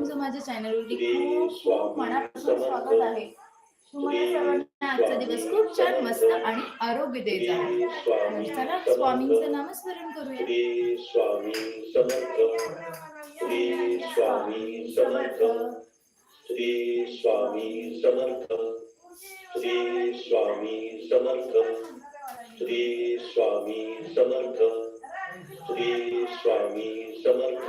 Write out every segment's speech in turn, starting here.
तुमचं माझ्या चॅनलवरती खूप खूप मनापासून स्वागत आहे. तुम्हाला सर्वांना आजचा दिवस खूप छान मस्त आणि आरोग्य द्यायचा आहे. चला स्वामींचं नामस्मरण करूया. श्री स्वामी समर्थ श्री स्वामी समर्थ श्री स्वामी समर्थ श्री स्वामी समर्थ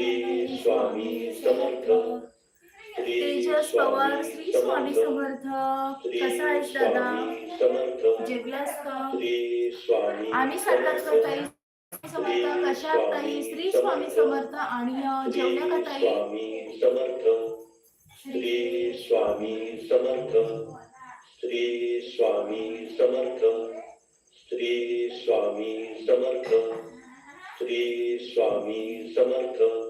श्री स्वामी समर्थ. तेजस पवार श्री स्वामी समर्थ. कसा आहेस दादा? समर्थ. जेवलास का? श्री स्वामी आम्ही सातारकर ताई समर्थ. कशा ताई? श्री स्वामी समर्थ. आणि जेवल्या का ताई? स्वामी समर्थ. श्री स्वामी समर्थ. श्री स्वामी समर्थ. श्री स्वामी समर्थ. श्री स्वामी समर्थ.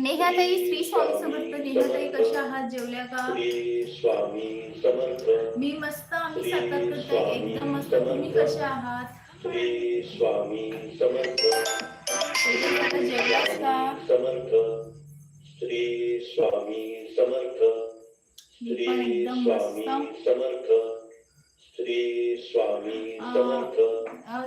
नेहाताई श्री स्वामी समर्थ नेहाताई कशा आहात? जेवल्या का? श्री स्वामी समर्थ. मी मस्त आम्ही सातारकर ताई एकदम मस्त. तुम्ही कशा आहात? श्री स्वामी समर्थ. जेवलास का? समर्थ. श्री स्वामी समर्थ. श्री एकदम स्वामी समर्थ. श्री स्वामी समर्थ.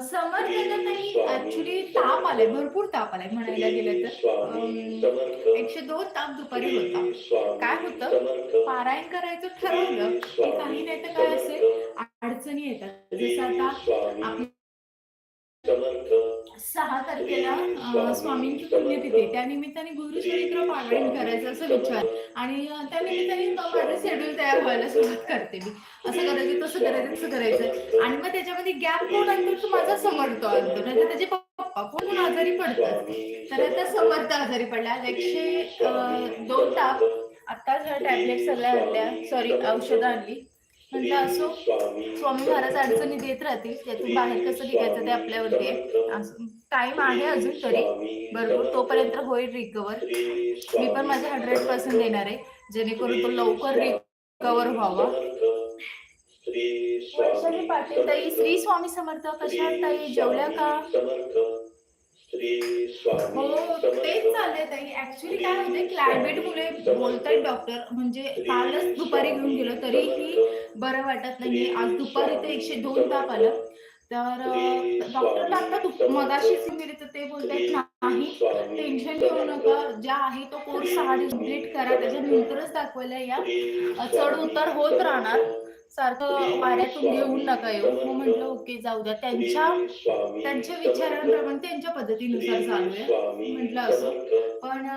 समर्थ ऍक्च्युली ताप आलाय भरपूर ताप आलाय म्हणायला गेलं तर. एकशे दोन ताप दुपारी होता. काय होतं? पारायण करायचं ठरवलं की काही नाही तर काय असेल? अडचणी येतात. जसं आता समर्थ. सहा तारखेला स्वामींची पुण्यतिथी. त्या निमित्ताने गुरुचरित्र पारायण करायचं असं विचार. आणि त्यानिमित्ताने त्या निमित्ताने माझं शेड्यूल तयार व्हायला सुरुवात करते मी. असं करायचं तसं करायचं तसं करायचं. आणि मग त्याच्यामध्ये गॅप कोण आणतो तो माझा समर्थ आणतो नाही त्याचे पप्पा कोण आजारी पडतात? तर आता समर्थ आजारी पडला. एकशे दोन ताप. आत्ताच टॅबलेट सगळ्या आणल्या सॉरी औषधं आणली. म्हटलं असो स्वामी महाराज अडचणी देत राहतील त्यातून बाहेर कसं निघायचं ते आपल्यावरती आहे. टाइम आहे अजून तरी. बरोबर तोपर्यंत होईल रिकवर मी पण माझे हंड्रेड पर्सेंट देणार आहे. जेणेकरून तो लवकर रिकवर व्हावा. वैशाली पाटील ताई श्री स्वामी समर्थ कशा ताई? जेवल्या का? हो तेच चाललंय ताई. ऍक्च्युली काय होते क्लायमेट मुळे बोलतायत डॉक्टर म्हणजे कालच दुपारी घेऊन गेलो तरीही बरं वाटत नाही आज दुपारी तर एकशे दोन ताप आलं. तर डॉक्टर आता मगाशीच गेले तर ते बोलतायत नाही टेन्शन घेऊ नका. ज्या आहे तो कोर्स सहा कंप्लीट करा. त्याच्यानंतरच दाखवायला या. चढ उतार होत राहणार. सारखं वाऱ्यातून घेऊन नका येऊ. मग म्हटलं ओके जाऊ द्या. त्यांच्या त्यांच्या विचारांप्रमाणे त्यांच्या पद्धतीनुसार चालू म्हटलं असं. पण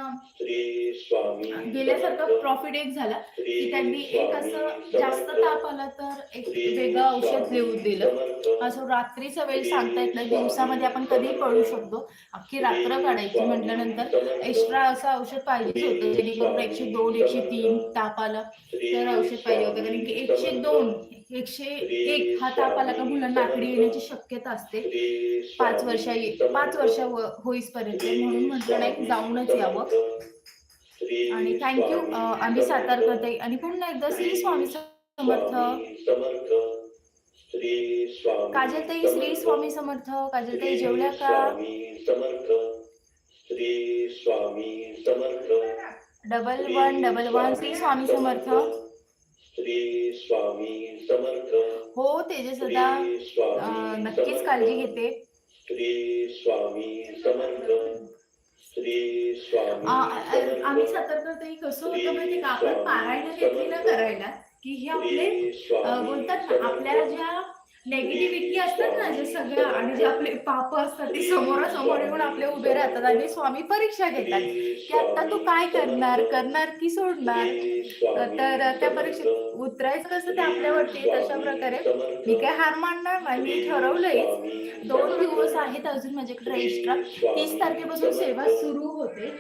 गेल्यासारखं प्रॉफिट एक झाला की त्यांनी एक असं जास्त ताप आला तर एक वेगळं औषध लिहून दिलं. असं रात्रीचा वेळ सांगता येत नाही. दिवसामध्ये आपण कधीही पडू शकतो. अख्खी रात्र काढायची म्हटल्यानंतर एक्स्ट्रा असं औषध पाहिजेच होतं. जेणेकरून एकशे दोन एकशे तीन ताप आला. तर औषध पाहिजे होतं. कारण की एकशे दोन एकशे एक हा ताप आला का मुलांना आकडी येण्याची शक्यता असते. पाच वर्षा पाच वर्ष होईसपर्यंत म्हणून म्हटलं नाही जाऊनच यावं. आणि थँक्यू आम्ही सातार करते आणि पुन्हा एकदा श्री स्वामी समर्थ. काजल ताई श्री स्वामी समर्थ काजल ताई जेवल्या का? Samarth Shri Swami Samarth. Double one double one Shri Swami Samarth Shri Swami Samarth. हो तेजस दादा. नक्कीच काळजी घेते. श्री स्वामी समर्थ. श्री स्वामी आ- आ- आम्ही सतर्कताही कसं होतं माहिती का? आपण पारायण घेतली ना करायला की हे आपले बोलतात ना आपल्या ज्या नेगेटिव्हिटी असतात ना जे सगळ्या आणि जे आपले पाप असतात ते समोरासमोर येऊन आपले उभे राहतात आणि स्वामी परीक्षा घेतात. की आता तू काय करणार? करणार की सोडणार? तर त्या परीक्षेत उतरायचं कसं ते आपल्यावरती तशा प्रकारे मी काय हार मानणार नाही मी ठरवलंयच. दोन दिवस आहेत अजून माझ्याकडे एक्स्ट्रा तीस तारखेपासून सेवा सुरू होते.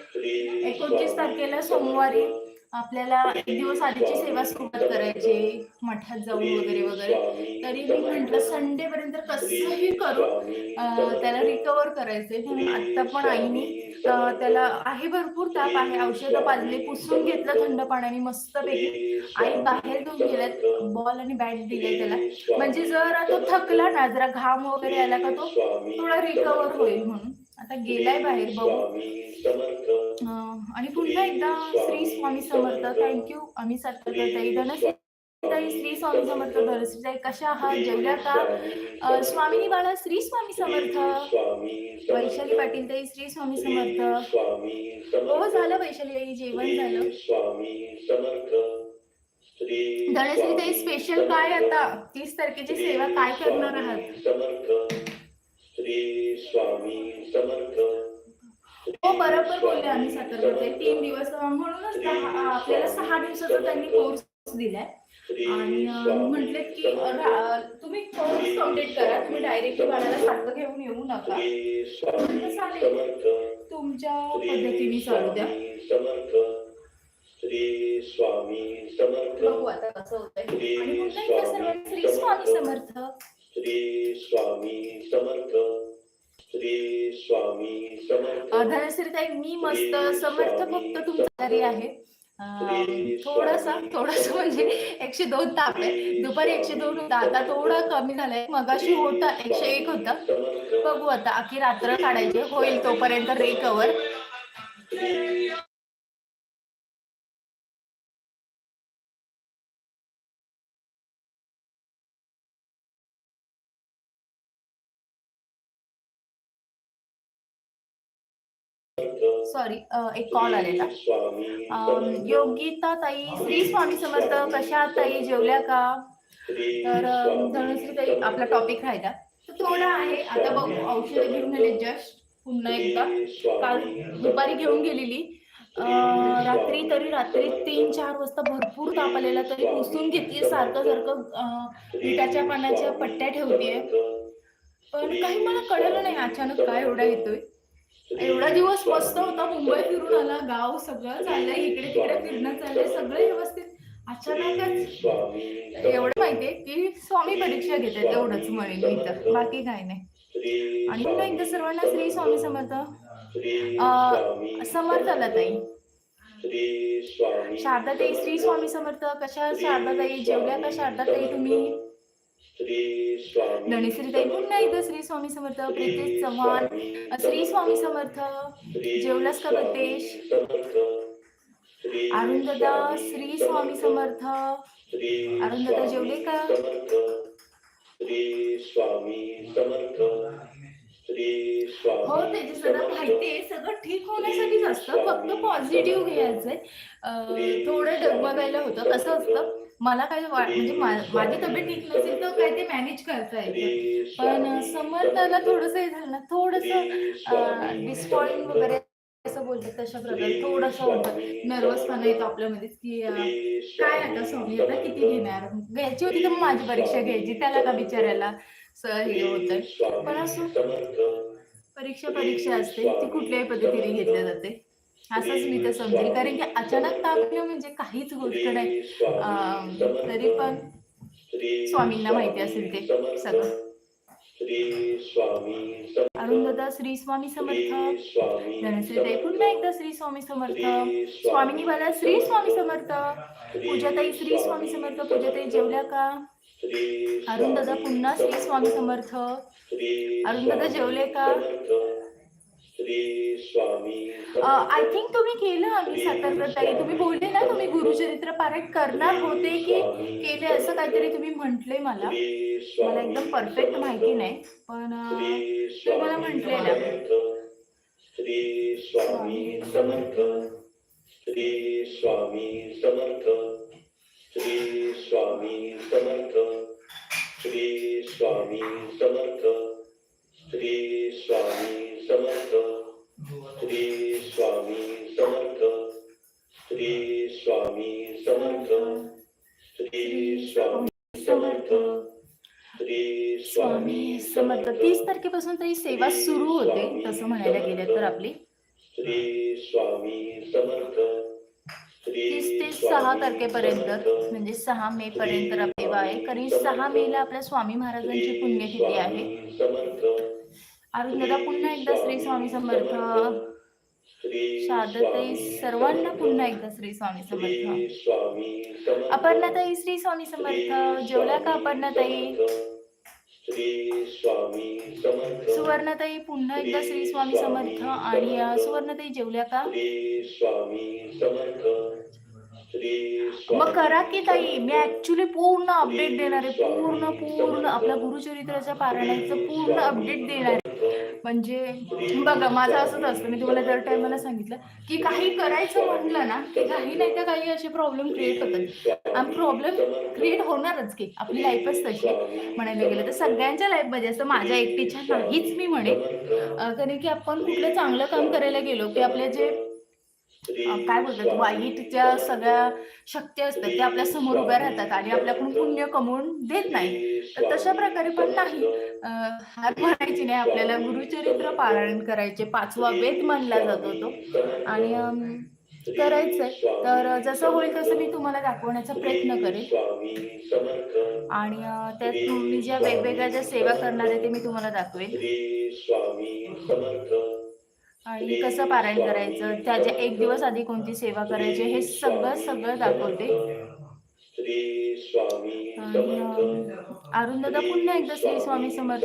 एकोणतीस तारखेला सोमवारी आपल्याला एक दिवस आधीची सेवा सुरुवात करायची मठात जाऊन वगैरे वगैरे. तरी मी म्हंटल संडे पर्यंत कसंही करू. त्याला रिकवर करायचंय. म्हणून आता पण आईने त्याला आहे भरपूर ताप आहे. औषधं पाजले पुसून घेतलं थंड पाण्याने मस्तपैकी आई बाहेर घेऊन गेल्यात बॉल आणि बॅट दिले त्याला. म्हणजे जर तो थकला ना जरा घाम वगैरे आला का तो थोडा रिकवर होईल म्हणून. आता गेलाय बाहेर बघू. आणि पुन्हा एकदा श्री स्वामी समर्थ. थँक्यू आम्ही सातारताई धनश्री ताई श्री स्वामी समर्थ. धनश्री ताई कशा आहात? जेवल्या का? स्वामिनी बाळा श्री स्वामी समर्थ. वैशाली पाटील ताई श्री स्वामी समर्थ. हो झालं वैशाली ताई जेवण झालं. धनश्री ताई स्पेशल काय आता? तीस तारखेची सेवा काय करणार आहात? समर्थ. श्री स्वामी समर्थ. हो बरोबर बोलले आम्ही सातारकडे तीन दिवस म्हणूनच आपल्याला सहा दिवसाचा त्यांनी कोर्स दिलाय. आणि अं, म्हटलेत की तुम्ही कोर्स कंप्लीट करा. तुम्ही डायरेक्टली बाळाला सारखं घेऊन येऊ नका. म्हटलं चालेल समर्थ. तुमच्या पद्धतीने चालू द्या. श्री स्वामी समर्थ. बघू आता कसं होतंय. आणि सर्वांना श्री स्वामी समर्थ. श्री स्वामी समर्थ. श्री स्वामी समर्थ. अं, धनश्रीताई मी मस्त समर्थ फक्त तुमचा आजारी आहे. थोडासा थोडासा म्हणजे एकशे दोन ताप आहे. दुपारी एकशे दोन होता. आता थोडा कमी झालाय. मगाशी होता एकशे एक होता. बघू आता अखी रात्र काढायची होईल तोपर्यंत रिकवर सॉरी एक कॉल आलेला योगिता ताई श्री स्वामी समर्थ कशा ताई? जेवल्या का? तर धनश्री ताई आपला टॉपिक राहिला तर थोडा आहे आता बघू औषधं घेऊन आले जस्ट पुन्हा एकदा. काल दुपारी घेऊन गेलेली. अं, रात्री तरी रात्री तीन चार वाजता भरपूर ताप आलेला तरी पुसून घेते सारखं सारखं अं, मिठाच्या पाण्याच्या पट्ट्या ठेवतेय. पण काही मला कळलं नाही अचानक काय एवढा येतोय. एवढा दिवस मस्त होता मुंबई फिरून आला गाव सगळं चाललंय इकडे तिकडे फिरणं चाललंय सगळं व्यवस्थित. अचानकच एवढं माहितीये की स्वामी परीक्षा घेतात एवढंच म्हणेल मी तर बाकी काय नाही. आणि पुन्हा एकदा सर्वांना श्री स्वामी समर्थ. अं, समर्थला ताई. शारदा ताई श्री स्वामी समर्थ कशा शारदा ताई जेवल्या का शारदा ताई तुम्ही? धनेश्री ताई पुन्हा एकदा श्री स्वामी समर्थ प्रितेश चव्हाण श्री स्वामी समर्थ जेवलास का प्रतेश अरुंधदा श्री स्वामी समर्थ अरुंधदा जेवले का? हो त्याची सगळं माहिती आहे सगळं ठीक होण्यासाठीच असतं फक्त पॉझिटिव्ह घ्यायचंय. थोडं डगमगायला होतं कसं असतं. मला काय म्हणजे माझी तब्येत ठीक नसेल तर काय ते मॅनेज करता येतं. पण समर्थाला थोडस हे झालं ना थोडस डिस्पॉइंट वगैरे असं बोलतात तशा प्रकारे. थोडस होतं. नर्वसपणा येतो आपल्यामध्ये की काय आता स्वामी आता किती घेणार? घ्यायची होती तर माझी परीक्षा घ्यायची. त्याला का बिचारायला स- हे होतंय. पण असं परीक्षा परीक्षा असते. ती कुठल्याही पद्धतीने घेतल्या जाते. असंच मी तर समजेल. कारण की अचानक तापलं म्हणजे काहीच गोष्ट नाही. तरी पण स्वामींना माहिती असेल ते सगळं. अरुंधदा श्री स्वामी समर्थ. धनश्रीताई पुन्हा एकदा श्री स्वामी समर्थ. स्वामीनी मला श्री स्वामी समर्थ. पूजाताई श्री स्वामी समर्थ. पूजाताई जेवल्या का? अरुंधदा पुन्हा श्री स्वामी समर्थ. अरुंधदा जेवले का? आय थिंक तुम्ही केलं आम्ही सातारताई तुम्ही बोलले ना तुम्ही गुरुचरित्र पारायण करणार होते की केले असं काहीतरी तुम्ही म्हंटले मला. मला एकदम परफेक्ट माहिती नाही पण अं, तुम्ही मला म्हटलेलं श्री स्वामी समर्थ. श्री स्वामी समर्थ. श्री स्वामी समर्थ. श्री स्वामी समर्थ. श्री स्वामी समर्थ श्री स्वामी समर्थ श्री स्वामी समर्थ श्री स्वामी समर्थ श्री स्वामी समर्थ तीस तारखेपासून तरी सेवा सुरू होते तसं म्हणायला गेलं तर आपली. श्री स्वामी समर्थ तीस ते स्वामी सहा तारखेपर्यंत. म्हणजे सहा मे पर्यंत सेवा आहे कारण सहा मे ला आपल्या स्वामी महाराजांची पुण्यतिथी आहे. स्वामी अरुंधदा पुन्हा एकदा श्री स्वामी समर्थ. शारदाताई सर्वांना पुन्हा एकदा श्री स्वामी समर्थ. अपर्णाताई श्री स्वामी समर्थ. जेवल्या का अपर्णाताई? सुवर्णताई सुवर्णाताई पुन्हा एकदा श्री स्वामी समर्थ. आणि अं, सुवर्णाताई जेवल्या का? श्री स्वामी समर्थ. मग करा की ताई मी ऍक्च्युली पूर्ण अपडेट देणार आहे पूर्ण पूर्ण. आपल्या गुरुचरित्राच्या पारायणाचं पूर्ण अपडेट देणार आहे. म्हणजे बघा माझं असंच असतं. मी तुम्हाला दर टायमाला सांगितलं की काही करायचं म्हटलं ना की काही नाही तर काही असे प्रॉब्लेम क्रिएट होतात. आणि प्रॉब्लेम क्रिएट होणारच की. आपली लाईफच तशी आहे. म्हणायला गेलं तर सगळ्यांच्या लाईफमध्ये असं माझ्या एकटीच्या नाहीच मी म्हणेन. कारण की आपण कुठलं चांगलं काम करायला गेलो की आपले जे काय बोलतात? वाईट ज्या सगळ्या शक्ती असतात त्या आपल्यासमोर उभ्या राहतात आणि आपल्याकडून पुण्य कमवून देत नाही. तर तशा प्रकारे पण नाही. हार म्हणायची नाही आपल्याला. गुरुचरित्र पारायण करायचे. पाचवा वेद मानला जातो तो. आणि करायचंय. तर जसं होईल तसं मी तुम्हाला दाखवण्याचा प्रयत्न करेन. आणि त्यात मी ज्या वेगवेगळ्या ज्या सेवा करणार आहे ते मी तुम्हाला दाखवेन. श्री स्वामी समर्थ. आणि कसं पारायण करायचं? त्याच्या एक दिवस आधी कोणती सेवा करायची हे सगळं सगळं दाखवते. अरुण दादा पुन्हा एकदा श्री स्वामी समर्थ.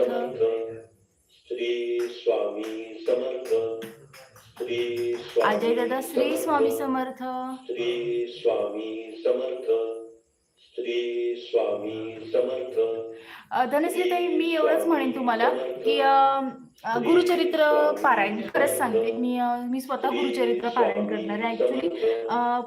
अजय दादा श्री स्वामी समर्थ. श्री स्वामी समर्थ श्री स्वामी समर्थ धनश्रीताई मी एवढंच म्हणेन तुम्हाला की गुरुचरित्र पारायण खरंच सांगते. मी मी स्वतः गुरुचरित्र पारायण करणार. आहे ऍक्च्युली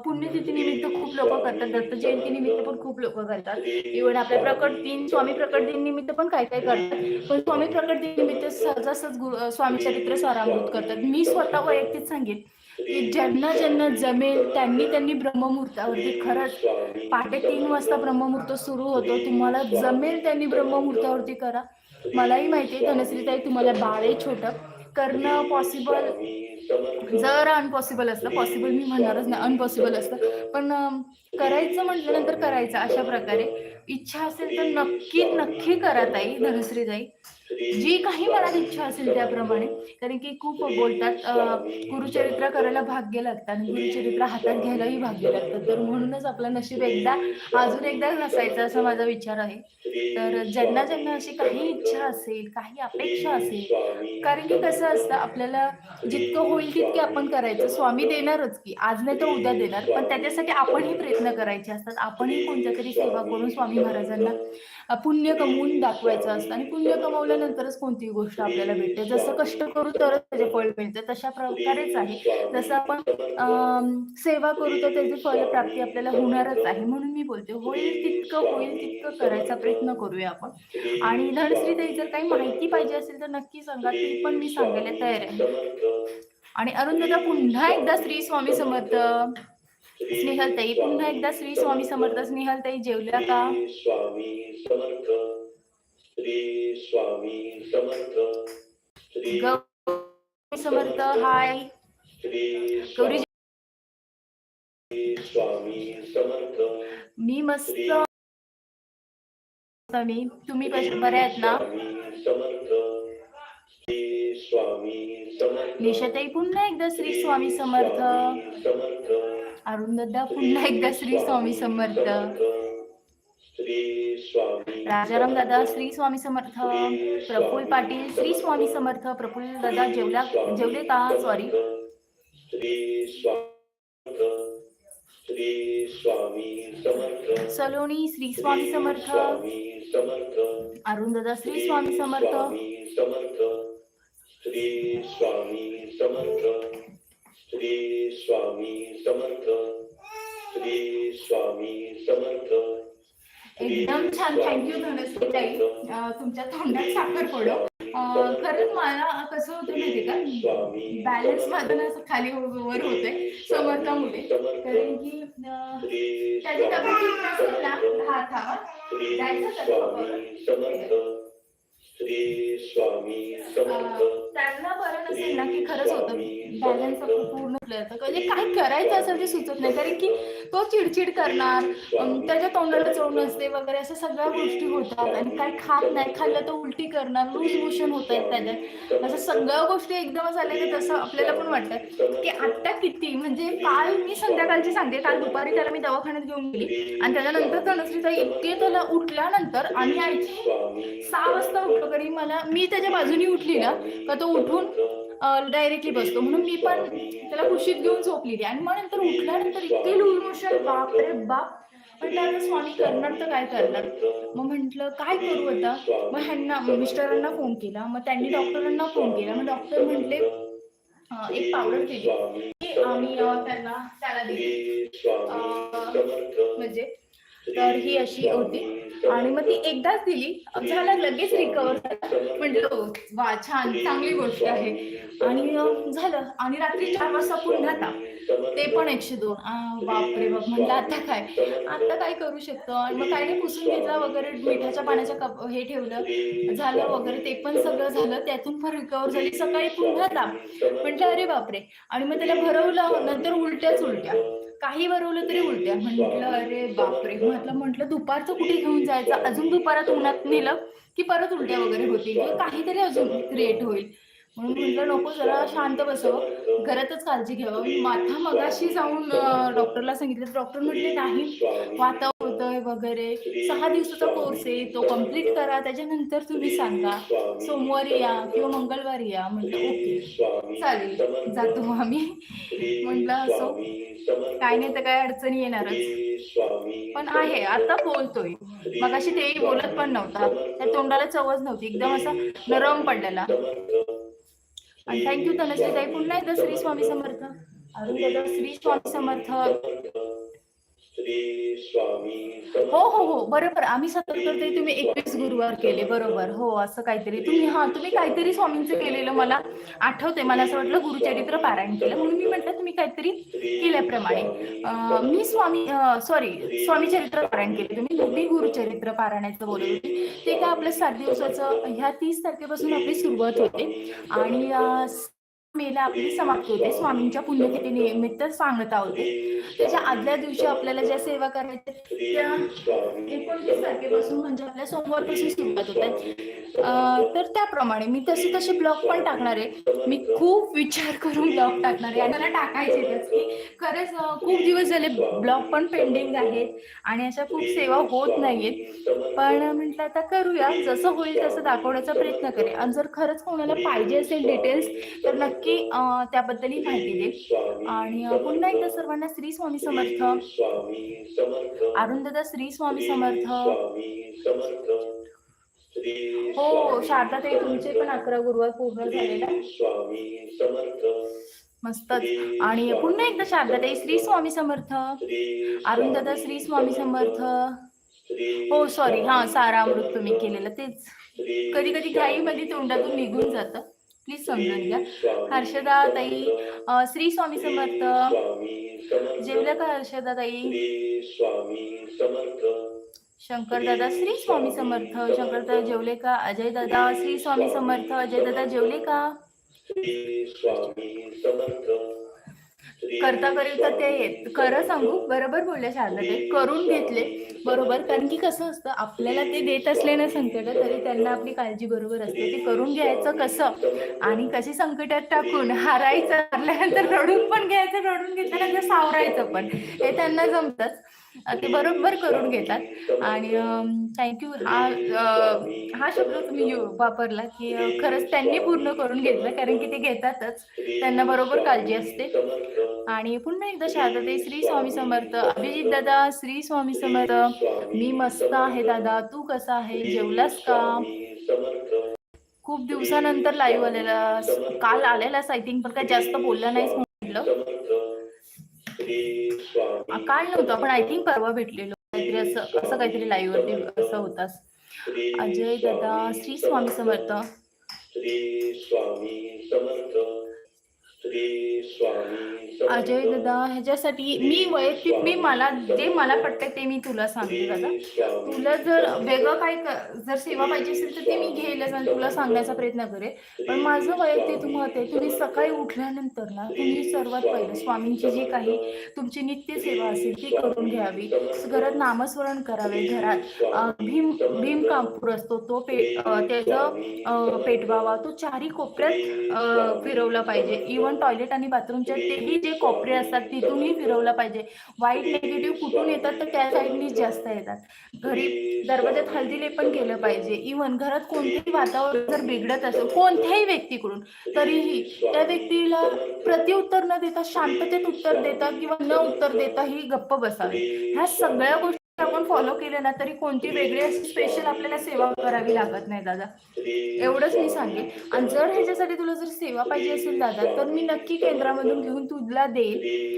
पुण्यतिथी निमित्त खूप लोक करतात. दत्त जयंती निमित्त पण खूप लोक करतात. इव्हन आपल्या प्रकट दिन स्वामी प्रकट दिन निमित्त पण काय काय करतात. पण स्वामी प्रकट दिन निमित्त सहजासहज गुरु स्वामी चरित्र सारामृत करतात. मी स्वतः वैयक्तिक सांगेन की ज्यांना ज्यांना जमेल त्यांनी त्यांनी ब्रह्ममुहूर्तावरती खरंच पाटे पहाटे तीन वाजता ब्रह्ममुहूर्त सुरू होतो. तुम्हाला जमेल त्यांनी ब्रह्ममुहूर्तावरती करा. मलाही माहिती आहे धनश्रीताई तुम्हाला बाळ आहे छोटं. करणं पॉसिबल जर अनपॉसिबल असतं पॉसिबल मी म्हणणारच नाही अनपॉसिबल असतं पण करायचं म्हटल्यानंतर करायचं अशा प्रकारे. इच्छा असेल तर नक्की नक्की करा ताई धनश्रीताई जी काही मनात इच्छा असेल त्याप्रमाणे कारण की खूप बोलतात गुरुचरित्र करायला भाग्य लागतं आणि गुरुचरित्र हातात घ्यायलाही भाग्य लागतं तर म्हणूनच आपलं नशीब एकदा अजून एकदा घासायचं असा माझा विचार आहे. तर ज्यांना ज्यांना अशी काही इच्छा असेल काही अपेक्षा असेल कारण की कसं असतं आपल्याला जितकं होईल तितके आपण करायचं. स्वामी देणारच की आज नाही तर उद्या देणार. पण त्याच्यासाठी आपणही प्रयत्न करायचे असतात. आपणही कोणत्या तरी सेवा करून स्वामी महाराजांना पुण्य कमवून दाखवायचं असतं. आणि पुण्य केल्यानंतरच कोणतीही गोष्ट आपल्याला भेटते. जसं कष्ट करू तरच त्याचे फळ मिळते. तशा प्रकारेच आहे. जसं आपण सेवा करू तर त्याची फलप्राप्ती आपल्याला होणारच आहे. म्हणून मी बोलते होईल तितकं होईल तितकं करायचा प्रयत्न करूया आपण. आणि धनश्रीताई जर काही माहिती पाहिजे असेल तर नक्की सांगा. ती पण मी सांगायला तयार आहे. आणि अरुंधता पुन्हा एकदा श्री स्वामी समर्थ. स्नेहलताई पुन्हा एकदा श्री स्वामी समर्थ. स्नेहलताई जेवल्या का? स्वामी समर्थ श्री स्वामी समर्थ. श्री समर्थ हाय. श्री स्वामी समर्थ. मी मस्त मी तुम्ही कसे बरे आहेत ना? समर्थ. श्री स्वामी समर्थ. निशाताई पुन्हा एकदा श्री स्वामी समर्थ. समर्थ. अरुंधदा पुन्हा एकदा श्री स्वामी समर्थ. राजाराम दादा श्री स्वामी समर्थ प्रफुल्ल पाटील श्री स्वामी समर्थ प्रफुल्ल दादा जेवला जेवले का? सॉरी श्री स्वामी श्री स्वामी समर्थ सलोनी श्री स्वामी समर्थ समर्थ अरुंधदा श्री स्वामी समर्थ। स्वामी समर्थ श्री स्वामी समर्थ श्री स्वामी समर्थ श्री स्वामी समर्थ। एकदम छान. थँक्यू धनश्री ताई तुमच्या तोंडात साखर पडो खरंच मला कसं होतं माहितीये का? बॅलन्स माझं ना असं खाली वर होतंय समर्थामुळे कारण की त्याची तब्येत नसेल ना हा जायचं समर्थ. अं, त्यांना बरं नसेल ना की खरंच होतं. बॅलन्स पूर्ण म्हणजे काय करायचं असं ते सुचत नाही. कारण की तो चिडचिड करणार त्याच्या तोंडाला चव नसते वगैरे अशा सगळ्या गोष्टी होतात. आणि काय खात नाही खाल्लं तर उलटी करणार लूज मोशन होत आहेत त्याच्यात. असं सगळ्या गोष्टी एकदमच आल्या की तसं आपल्याला पण वाटतं. की आत्ता किती म्हणजे काल मी संध्याकाळची सांगते काल दुपारी त्याला मी दवाखान्यात घेऊन गेली. आणि त्याच्यानंतर तनुश्रीता इतके त्याला उठल्यानंतर आणि आय सहा वाजता उठलो तरी मला मी त्याच्या बाजूनी उठली ना का तो उठून डायरेक्टली बसतो. म्हणून मी पण त्याला कुशीत घेऊन झोपलेली आणि मग नंतर उठल्यानंतर इतके लुलमुशल बाप रे बाप. म्हटलं आता स्वामी करणार तर काय करणार? मग म्हंटल काय करू आता? मग ह्यांना मिस्टरांना फोन केला. मग त्यांनी डॉक्टरांना फोन केला. मग डॉक्टर म्हटले एक पावडर दिली आम्ही त्यांना त्याला दिली. म्हणजे तर ही अशी होती. आणि मग ती एकदाच दिली. झाला लगेच रिकवर झाला म्हटलं वा छान चांगली गोष्ट आहे. आणि झालं. आणि रात्री चार वाजता पुन्हा ताप ते पण एकशे दोन. बापरे बाप म्हणलं आता काय? आता काय करू शकतो? आणि मग काय नाही पुसून घेतला वगैरे मिठाच्या पाण्याच्या कप हे ठेवलं. झालं वगैरे ते पण सगळं झालं. त्यातून पण रिकवर झाली. सकाळी पुन्हा ताप म्हटलं अरे बापरे. आणि मग त्याला भरवलं. नंतर उलट्याच उलट्या. काही बरवलं तरी उलट्या. म्हटलं अरे बापरे. म्हटलं म्हटलं दुपारचं कुठे घेऊन जायचं? अजून दुपारात उन्हात नेलं की परत उलट्या वगैरे होतील. काहीतरी अजून क्रिएट होईल. म्हणून म्हटलं नको जरा शांत बसव. घरातच काळजी घ्यावं. माथा मगाशी जाऊन डॉक्टरला सांगितलं. डॉक्टर म्हटले नाही. वातावरण होतंय वगैरे. सहा दिवसाचा कोर्स आहे. तो कंप्लीट करा. त्याच्यानंतर तुम्ही सांगा. सोमवारी या किंवा मंगळवारी या. म्हटलं ओके. चालेल. जातो मग आम्ही म्हटलं असो. काय नाही तर काय अडचणी येणारच. पण आहे. आता बोलतोय. मगाशी तेही बोलत पण नव्हता. त्या तोंडाला चवच नव्हती. एकदम असा नरम पडलेला. आणि थँक्यू तनश्री ताई. पुन्हा एकदा श्री स्वामी समर्थ. अरुण दादा श्री स्वामी समर्थ. हो हो हो. बरोबर. आम्ही सतत करते तुम्ही एकवीस गुरुवार केले. बरोबर. हो असं काहीतरी. तुम्ही हा तुम्ही काहीतरी स्वामींचं केलेलं मला आठवते मला असं वाटलं गुरुचरित्र पारायण केलं. म्हणून मी म्हटलं तुम्ही काहीतरी केल्याप्रमाणे. मी स्वामी सॉरी स्वामी चरित्र पारायण केले. तुम्ही मी गुरुचरित्र पारायणाचं बोलत होते. ते का आपलं सात दिवसाचं ह्या तीस तारखेपासून आपली सुरुवात होते. आणि मेला आपली समाप्ती होते स्वामींच्या पुण्यतिथी निमित्त सांगत आहोत. त्याच्या आदल्या दिवशी आपल्याला ज्या सेवा करायच्या त्या एकोणतीस तारखेपासून म्हणजे आपल्या सोमवारपासून सुरुवात होत आहे तर त्याप्रमाणे मी तसे तसे ब्लॉग पण टाकणार आहे. मी खूप विचार करून ब्लॉग टाकणार आहे. मला टाकायचे की खरंच खूप दिवस झाले ब्लॉग पण पेंडिंग आहेत आणि अशा खूप सेवा होत नाहीयेत. पण म्हटलं आता करूया. जसं होईल तसं दाखवण्याचा प्रयत्न करेल आणि जर खरंच कोणाला पाहिजे असेल डिटेल्स तर नक्की नक्की त्याबद्दलही माहिती देईल आणि पुन्हा एकदा सर्वांना श्री स्वामी समर्थ. अरुणदादा श्री स्वामी समर्थ. हो शारदा ताई तुमचे पण अकरा गुरुवार पूर्ण झालेला मस्तच आणि पुन्हा एकदा शारदा ताई श्री स्वामी समर्थ. श्री अरुण दादा श्री स्वामी समर्थ. हो सॉरी हा सारा अमृत तुम्ही केलेलं. तेच. कधी कधी कधी घाईमध्ये तोंडातून निघून जातं. प्लीज समजून घ्या. हर्षदा ताई श्री स्वामी समर्थ. जेवल्या का हर्षदा ताई श्री स्वामी समर्थ. शंकर दादा श्री स्वामी समर्थ. शंकर दादा जेवले का? अजय दादा श्री स्वामी समर्थ. अजय दादा जेवले का? श्री स्वामी समर्थ. करता करीता ते येत. खरं सांगू बरोबर बोलल्या शारदा ते करून घेतले. बरोबर. कारण की कसं असतं आपल्याला ते देत असले ना संकट तरी त्यांना आपली काळजी बरोबर असते. ते करून घ्यायचं कसं? आणि कशी संकटात टाकून हारायचं हारल्यानंतर रडून पण घ्यायचं रडून घेतल्यानंतर सावरायचं पण. हे त्यांना जमतच. ते बरोबर करून घेतात. आणि थँक्यू हा हा शब्द तुम्ही वापरला की खरंच त्यांनी पूर्ण करून घेतलं कारण की ते घेतातच. त्यांना बरोबर काळजी असते. आणि पुन्हा एकदा शारदा श्री स्वामी समर्थ अभिजित दादा श्री स्वामी समर्थ मी मस्त आहे दादा तू कसा आहे जेवलास का? खूप दिवसानंतर लाईव्ह आलेला काल आलेलास आय थिंक पण काय जास्त बोलला नाहीस म्हटलं. काल नव्हतं पण आय थिंक परवा भेटलेलो काहीतरी असं असं काहीतरी लाईव्ह वरती असं होतास अजय दादा श्री स्वामी समर्थ. श्री स्वामी समर्थ. अजय दादा ह्याच्यासाठी मी वैयक्तिक मी मला जे मला पटते ते मी तुला सांगते दादा. तुला जर वेगळं काही क- जर सेवा पाहिजे असेल तर ते मी घेईलच आणि तुला सांगण्याचा प्रयत्न करेन. पण माझं वैयक्तिक मत आहे तुम्ही सकाळी उठल्यानंतर ना तुम्ही सर्वात पहिलं स्वामींची जी काही तुमची नित्य सेवा असेल ती करून घ्यावी. घरात नामस्मरण करावे. घरात भीम भीम कापूर असतो तो पे त्याचं पेटवावा. तो चारी कोपऱ्यात फिरवला पाहिजे. इवन टॉयलेट आणि बाथरूमच्या तेही जे कोपरे असतात तिथूनही फिरवला पाहिजे. वाईट निगेटिव्ह कुठून येतात तर त्या साईडनीच जास्त येतात. घरी दरवाजात हल्दीले पण केलं पाहिजे. इवन घरात कोणतेही वातावरण जर बिघडत असेल कोणत्याही व्यक्तीकडून तरीही त्या व्यक्तीला प्रतिउत्तर न देता शांततेत उत्तर देता किंवा न उत्तर देता ही गप्प बसावी. ह्या सगळ्या गोष्टी आपण फॉलो केले ना तरी कोणती वेगळी अशी स्पेशल आपल्याला सेवा करावी लागत नाही दादा. एवढंच मी सांगेन. आणि जर ह्याच्यासाठी तुला जर सेवा पाहिजे असेल दादा तर मी नक्की केंद्रामधून घेऊन तुला देईल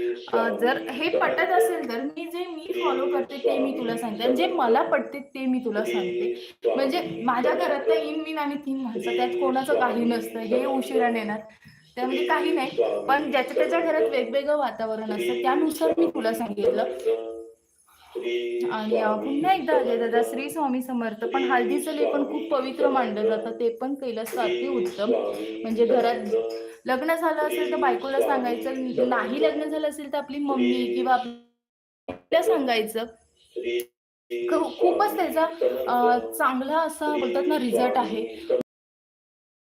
जर हे पटत असेल तर मी जे मी फॉलो करते ते मी तुला सांगते. जे मला पटते ते मी तुला सांगते. म्हणजे माझ्या घरात तर इन मी आणि तीन माणसं त्यात कोणाचं काही नसतं. हे उशिरा नेणार त्यामध्ये काही नाही. पण ज्याच्या त्याच्या घरात वेगवेगळं वातावरण असतं त्यानुसार मी तुला सांगितलं. आणि पुन्हा एकदा अजय दादा श्री स्वामी समर्थ. पण हळदीचं लेपन खूप पवित्र मानलं जातं. ते पण केलं असतं अति उत्तम. म्हणजे घरात लग्न झालं असेल तर बायकोला सांगायचं नाही लग्न झालं असेल तर आपली मम्मी किंवा आपल्या सांगायचं. खूपच त्याचा चांगला असा बोलतात ना रिझल्ट आहे.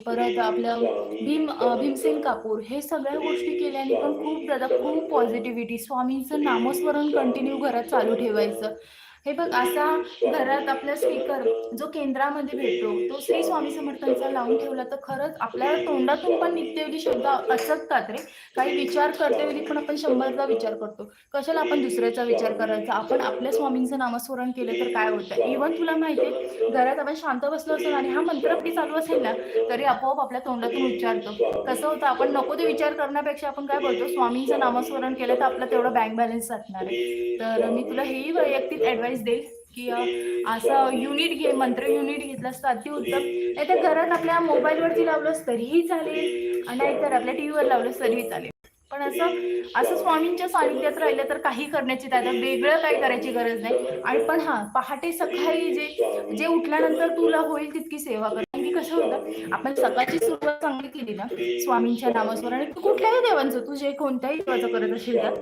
परत आपलं भीम भीमसेन कापूर हे सगळ्या गोष्टी केल्याने पण खूप दादा खूप पॉझिटिव्हिटी स्वामींचं नामस्मरण कंटिन्यू घरात चालू ठेवायचं. हे बघ असा घरात आपला स्पीकर जो केंद्रामध्ये भेटतो तो श्री स्वामी समर्थांचा लावून ठेवला तर खरंच आपल्या तोंडातून पण नित्यवेळी शब्द असतात रे. काही विचार करतेवेळी पण आपण शंभरचा विचार करतो. कशाला आपण दुसऱ्याचा विचार करायचा? आपण आपल्या स्वामींचं नामस्मरण केलं तर काय होतं? इव्हन तुला माहितीये घरात आपण शांत बसलो असेल आणि हा मंत्र आपली चालू असेल ना तरी आपोआप आपल्या तोंडातून उच्चारतो. कसं होतं आपण नको ते विचार करण्यापेक्षा आपण काय बोलतो? स्वामींचं नामस्मरण केलं तर आपलं तेवढं बँक बॅलन्स असणार आहे. तर मी तुला हेही वैयक्तिक ऍडवाइस देईल की असं युनिट घे मंत्र युनिट घेतलंस तर अतिउत्तम नाही तर घरात आपल्या मोबाईलवरती लावलंस तरीही चालेल. आणि नाहीतर आपल्या टीव्हीवर लावलंस तरीही चालेल. पण असं असं स्वामींच्या सानिध्यात राहिलं तर काही करण्याची त्याला वेगळं काही करायची गरज नाही. आणि पण हा पहाटे सकाळी जे जे उठल्यानंतर तुला होईल तितकी सेवा कर कसं होतं? आपण सकाळची सुरुवात चांगली केली ना स्वामींच्या नामस्मरण तू कुठल्याही देवांचं तू जे कोणत्याही देवाचं करत असेल तर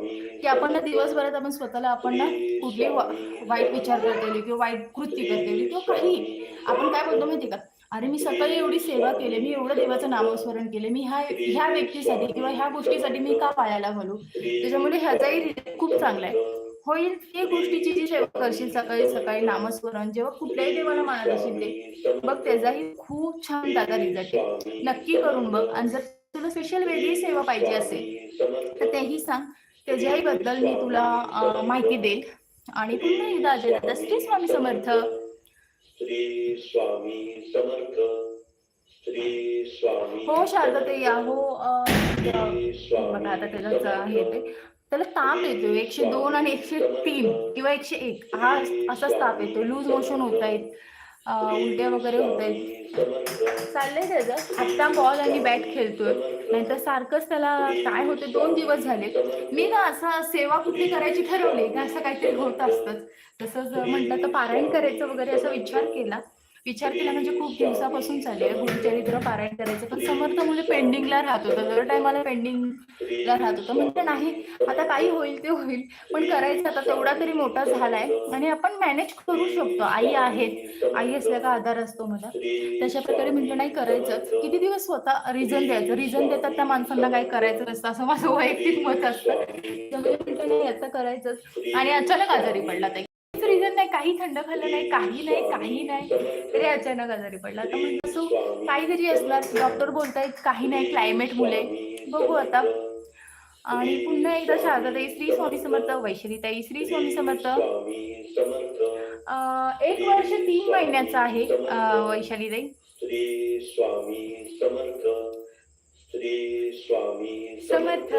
की आपण ना दिवसभरात आपण स्वतःला आपण ना कुठले वाईट विचार करतेली किंवा वाईट कृती करतेली किंवा काही. आपण काय बोलतो माहिती का? अरे मी सकाळी एवढी सेवा केली मी एवढं देवाचं नामस्मरण केले मी ह्या ह्या व्यक्तीसाठी किंवा ह्या गोष्टीसाठी मी का पायाला घालू? त्याच्यामुळे ह्याचाही रिझल्ट खूप चांगला आहे. होईल ते गोष्टीची जी सेवा करशील सकाळी सकाळी नामस्मरण जेव्हा कुठल्याही देवाला मानत असेल ते बघ त्याचाही खूप छान दादा रिझल्ट नक्की करून बघ. आणि जर तुला स्पेशल वेगळी सेवा पाहिजे असेल तर तेही सांग. त्याच्याही बद्दल मी तुला माहिती देईल. आणि पुन्हा एकदा अजय दादा श्री स्वामी समर्थ. श्री स्वामी समर्थ या हो हो बघा आता त्याला हे ते. त्याला ताप येतो. एकशे दोन आणि एकशे तीन किंवा एकशे एक. हा असाच ताप येतो. लूज मोशन होत आहेत. उलट्या वगैरे होत आहेत. चाललंय त्याचं. आत्ता बॉल आणि बॅट खेळतोय. नाहीतर सारखंच त्याला काय होते? दोन दिवस झाले. मी ना असं सेवा कुठली करायची ठरवली. का असं काहीतरी होत असतंच. तसंच म्हटलं तर पारायण करायचं वगैरे असा विचार केला. विचार केला म्हणजे खूप दिवसापासून चालू आहे. गुरुचरित्र पारायण करायचं. पण समर्थ मुले पेंडिंगला राहत होतं. दर टायमाला पेंडिंगला राहत होतं. म्हणजे नाही आता काही होईल ते होईल. पण करायचं आता तेवढा तरी मोठा झालाय. आणि आपण मॅनेज करू शकतो. आई आहेत. आई असल्या का आधार असतो मला. तशा प्रकारे म्हटलं नाही करायचंच किती दिवस स्वतः रिझन द्यायचं? रिझन देतात त्या माणसांना काही करायचं नसतं. असं माझं वैयक्तिक मत असतं. त्यामुळे म्हटलं नाही याचं करायचंच. आणि अचानक आजारी पडला खाल्लं नाही काही थंड खाल्लं नाही काही नाही काही नाही. तरी अचानक आजारी पडला. तर म्हणजे काहीतरी असणार. डॉक्टर बोलतायत काही नाही क्लायमेट मुले. बघू आता. आणि पुन्हा एकदा शारदाताई श्री स्वामी समर्थ वैशालीताई श्री स्वामी समर्थ. एक वर्ष तीन महिन्याचा आहे वैशालीताई. श्री स्वामी समर्थ श्री स्वामी समर्थ.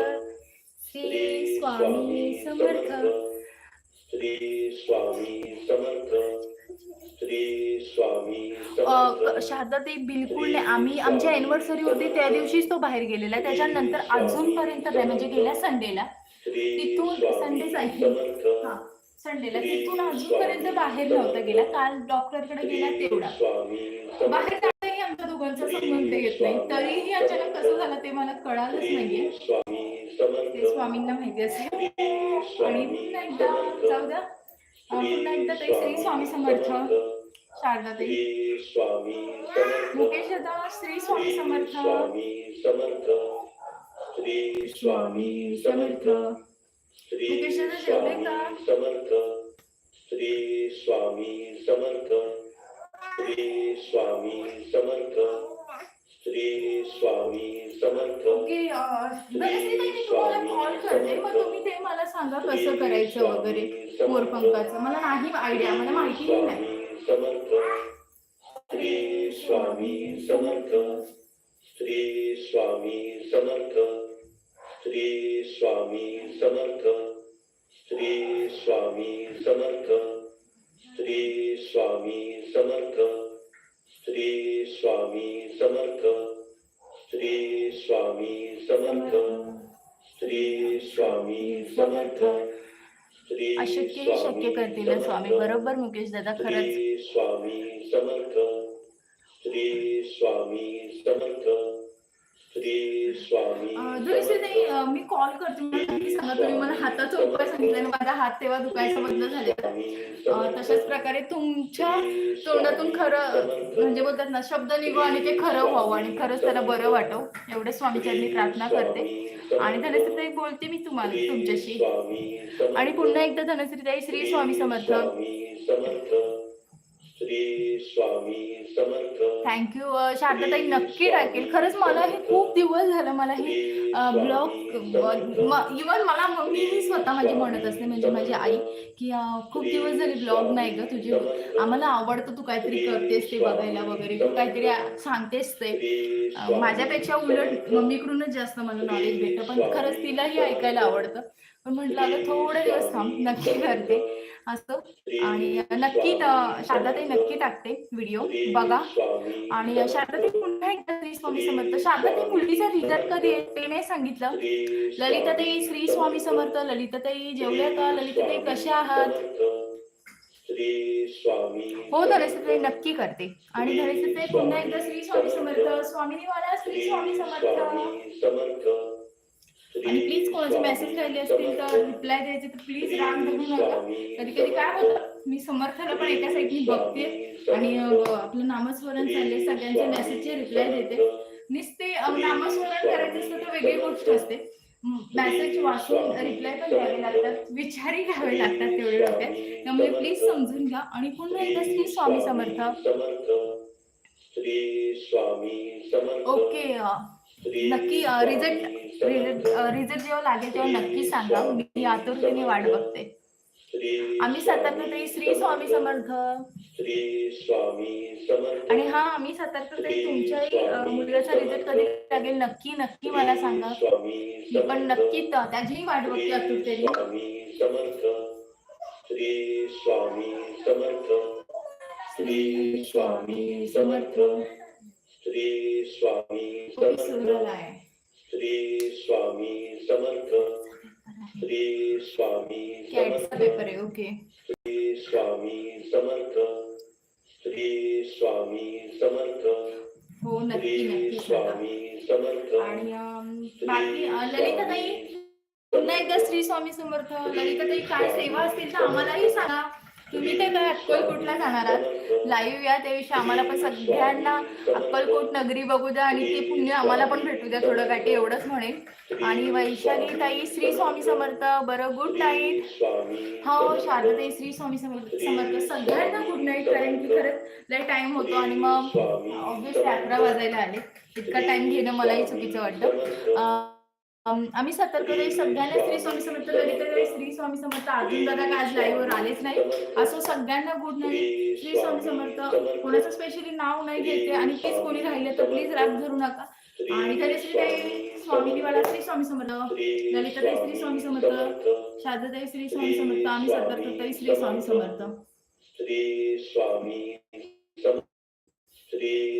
श्री स्वामी समर्थ. श्री स्वामी समर्थ श्री स्वामी अ, समर्थ शारदा ते बिलकुल नाही. आम्ही आमची अॅनिव्हर्सरी होती त्या दिवशीच तो बाहेर गेलेला त्याच्यानंतर अजूनपर्यंत नाही म्हणजे गेल्या संडेला. तिथून संडेच आहे. हा संडेला. तिथून अजूनपर्यंत बाहेर नव्हता गेला. काल डॉक्टरकडे गेला तेवढा. बाहेर आमच्या दोघांचा संबंध येत नाही. तरीही अचानक कसं झालं ते मला कळालंच नाहीये. ते स्वामींना माहिती असेल. आणि पुन्हा एकदा जाऊ द्या. पुन्हा एकदा ते श्री स्वामी समर्थ. शारदा ते श्री स्वामी समर्थ. मुकेश दादा श्री स्वामी समर्थ. स्वामी समर्थ. श्री स्वामी समर्थ. श्री मुकेश दादा जेवले का? समर्थ. श्री स्वामी समर्थ. श्री स्वामी समर्थ. श्री स्वामी समर्थ. ओके तुम्हाला कॉल करते मग तुम्ही ते मला सांगा कसं करायचं वगैरे मोरपंखाचं मला नाही आयडिया मला माहिती नाही. समर्थ. श्री स्वामी समर्थ. श्री स्वामी समर्थ. श्री स्वामी समर्थ. श्री स्वामी समर्थ. श्री स्वामी समर्थ. श्री स्वामी श्री स्वामी समर्थ. श्री स्वामी समर्थ. श्री अशक्य शक्य करतील स्वामी. बरोबर मुकेश दादा खरंच. श्री स्वामी समर्थ. श्री स्वामी समर्थ. दुरुस्ती अं, मी कॉल करते मला नक्की सांगा तुम्ही मला हाताचा उपाय सांगितला आणि माझा हात तेव्हा दुखायचा बंद झालेला तशाच प्रकारे तुमच्या तोंडातून खरं म्हणजे बोलतात ना शब्द निघो आणि ते खरं व्हावं आणि खरंच त्याला बरं वाटव एवढे स्वामीचरणी प्रार्थना करते. आणि धनश्री ताई बोलते मी तुम्हाला तुमच्याशी. आणि पुन्हा एकदा धनश्री ताई श्री स्वामी समर्थ. थँक्यू शारदाताई नक्की टाकेल खरंच मला हे खूप दिवस झालं मला हे ब्लॉग इवन मला मम्मी ही स्वतः माझी म्हणत असते म्हणजे माझी आई की खूप दिवस झाले ब्लॉग नाही ग तुझे. आम्हाला आवडतं तू काहीतरी करतेस ते बघायला वगैरे तू काहीतरी सांगतेस ते. माझ्यापेक्षा उलट मम्मीकडूनच जास्त मला नॉलेज भेटतं पण खरंच तिलाही ऐकायला आवडतं. पण म्हटलं अगं थोडे दिवस थांब नक्की करते. असं. आणि नक्की त- शारदाताई नक्की टाकते व्हिडिओ बघा. आणि शारदाताई पुन्हा एकदा श्री स्वामी समर्थ. शारदाताई मुलगीचा रिझल्ट कधी ते नाही सांगितलं. ललिताताई श्री स्वामी समर्थ. ललिताताई जेवल्या का? ललिताताई कशा आहात? स्वामी हो धनश्रीताई नक्की करते. आणि धनश्रीताई पुन्हा एकदा श्री स्वामी समर्थ. स्वामीनी मला श्री स्वामी समर्थ. समर्थ. आणि प्लीज कोणाचे मेसेज राहिले असतील तर रिप्लाय द्यायचे तर प्लीज राग धरू नका. कधी कधी काय होतं मी समर्थाला पण एका साईडनी बघते आणि आपलं नामस्मरण चालले सगळ्यांचे मेसेजचे रिप्लाय देते. नुसते नामस्मरण करायचं असतं तर वेगळी गोष्ट असते. मेसेज वाचून रिप्लाय पण द्यावे लागतात विचारही घ्यावे लागतात तेवढे डोक्यात. त्यामुळे प्लीज समजून घ्या. आणि पुन्हा एकदा श्री स्वामी समर्थ. समर्थ. श्री स्वामी समर्थ. ओके नक्की रिझल्ट रिझल्ट जेव्हा लागेल तेव्हा नक्की सांगा. मी आतुरतेने वाट बघते. आम्ही सतर्कताई श्री स्वामी समर्थ. श्री स्वामी समर्थ आणि हा आम्ही सतर्कताई तुमच्याही मुलगाचा रिझल्ट कधी लागेल नक्की नक्की मला सांगा. मी पण नक्की त्याचीही वाट बघते आतुरतेने. श्री स्वामी समर्थ. श्री स्वामी समर्थ. श्री स्वामी समर्थ। श्री स्वामी समर्थ। श्री स्वामी समर्थ। ओके श्री स्वामी समर्थ। श्री स्वामी समर्थ। हो नक्की नक्की स्वामी समर्थ। आणि बाकी ललिताताई पुन्हा एकदा श्री स्वामी समर्थ। ललिताताई काय सेवा असतील तर आम्हालाही सांगा. तुम्ही ते काय अक्कलकोटला जाणार आहात. लाईव्ह या त्याविषयी आम्हाला पण सगळ्यांना अक्कलकोट नगरी बघू द्या आणि ते पुण्य आम्हाला पण भेटू द्या थोडं काही एवढंच म्हणेन. आणि वैशाली ताई श्री स्वामी समर्थ बरं गुड नाईट हो शारदाताई श्री स्वामी समर्थ समर्थ सगळ्यांना गुड नाईट कारण की खरंच लय टाइम होतो आणि मग ऑब्विसली अकरा वाजायला आले. इतका टाइम घेणं मलाही चुकीचं वाटतं. आम्ही सतर्क सगळ्यांना श्री स्वामी समर्थ कधीतरी श्री स्वामी समर्थ अजून दादा का आज लाईव्हवर आलेच नाही असं सगळ्यांना गुड नाही श्री स्वामी समर्थ कोणाचं स्पेशली नाव नाही घेते आणि तेच कोणी राहिलं तर प्लीज राग धरू नका. आणि कधी श्री स्वामी वाला श्री स्वामी समर्थ ललिताई श्री स्वामी समर्थ शारदाई श्री स्वामी समर्थ आम्ही सतर्कताई श्री स्वामी समर्थ. श्री स्वामी श्री